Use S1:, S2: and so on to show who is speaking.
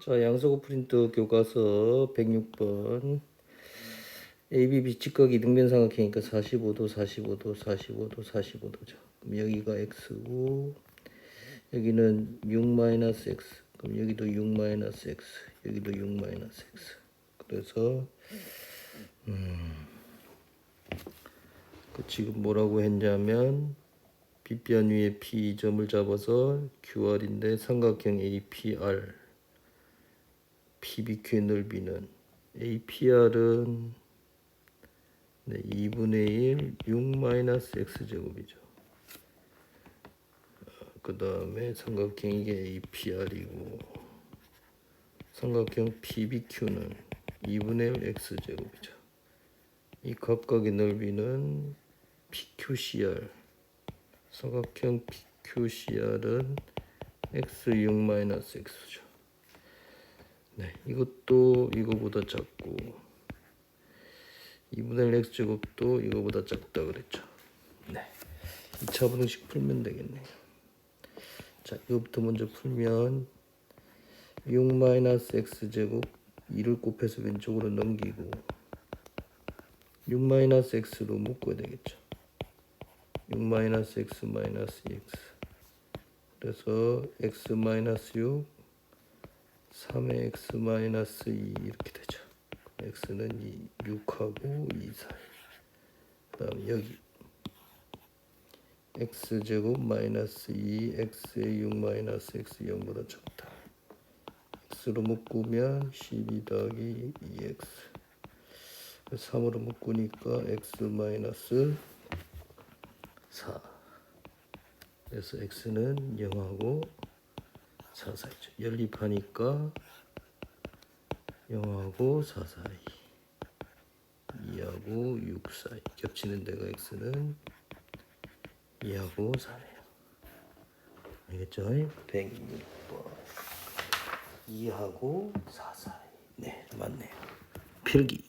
S1: 자, 양서구 프린트 교과서 106번 ABB 직각 이등변 삼각형이니까 45도, 45도, 45도, 45도죠. 그럼 여기가 x고 여기는 6-x. 그럼 여기도 6-x. 여기도 6-x. 그래서 음, 그 지금 뭐라고 했냐면 빗변 위에 P 점을 잡아서 QR인데 삼각형 APR PBQ의 넓이는 APR은 네, 2분의 1 6-x제곱이죠. 그 다음에 삼각형 이게 APR이고 삼각형 PBQ는 2분의 1 x제곱이죠. 이 각각의 넓이는 PQCR 삼각형 PQCR은 x6-x죠. 네, 이것도 이거보다 작고 2분의 1 x제곱도 이거보다 작다 그랬죠. 네, 2차 분식 풀면 되겠네요. 자, 이거부터 먼저 풀면 6-x제곱 2를 곱해서 왼쪽으로 넘기고 6-x로 묶어야 되겠죠. 6-x 마이너스 x 그래서 x 마이너스 6 3의 x 마이너스 2 이렇게 되죠. x는 2, 6하고 2 사이. 그 다음 여기. x제곱 마이너스 2 x의 6 마이너스 x 0보다 적다. x로 묶으면 12 더하기 2x 3으로 묶으니까 x 마이너스 4 그래서 x는 0하고 4 사이죠. 연립하니까 0하고 4 사이 2하고 6 사이. 겹치는 데가 x는 2하고 4네요. 알겠죠? 106번. 2하고 4 사이. 네 맞네요. 필기